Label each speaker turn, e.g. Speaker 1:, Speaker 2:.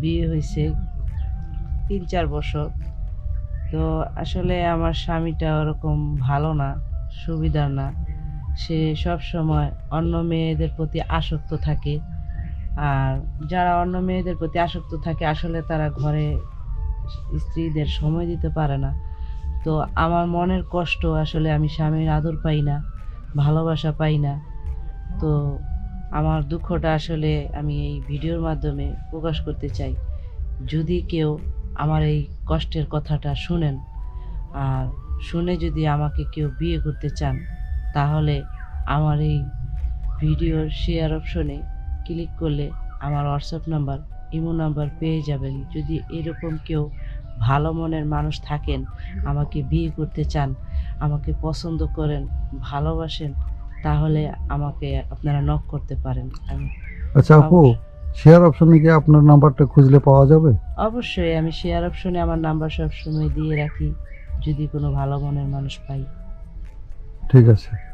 Speaker 1: বিয়ে হয়েছে তিন চার বছর। তো আসলে আমার স্বামীটা ওরকম ভালো না, সুবিধার না। সে সব সময় অন্য মেয়েদের প্রতি আসক্ত থাকে। আর যারা অন্য মেয়েদের প্রতি আসক্ত থাকে, আসলে তারা ঘরে স্ত্রীদের সময় দিতে পারে না। তো আমার মনের কষ্ট আসলে আমি স্বামীর আদর পাই না, ভালোবাসা পাই না। তো আমার দুঃখটা আসলে আমি এই ভিডিওর মাধ্যমে প্রকাশ করতে চাই। যদি কেউ আমার এই কষ্টের কথাটা শুনেন, আর শুনে যদি আমাকে কেউ বিয়ে করতে চান, তাহলে আমার এই ভিডিওর শেয়ার অপশনে ক্লিক করলে আমার হোয়াটসঅ্যাপ নাম্বার ইমো নাম্বার পেয়ে যাবেন। যদি এরকম কেউ ভালো মনের মানুষ থাকেন, আমাকে বিয়ে করতে চান, আমাকে পছন্দ করেন, ভালোবাসেন তাহলে আমাকে আপনারা নক করতে পারেন।
Speaker 2: আচ্ছা আপু শেয়ার অপশনে কি আপনার নাম্বারটা খুঁজলে পাওয়া যাবে?
Speaker 1: অবশ্যই আমি শেয়ার অপশনে আমার নাম্বার সব সময় দিয়ে রাখি যদি কোনো ভালো মনের মানুষ পাই।
Speaker 2: ঠিক আছে।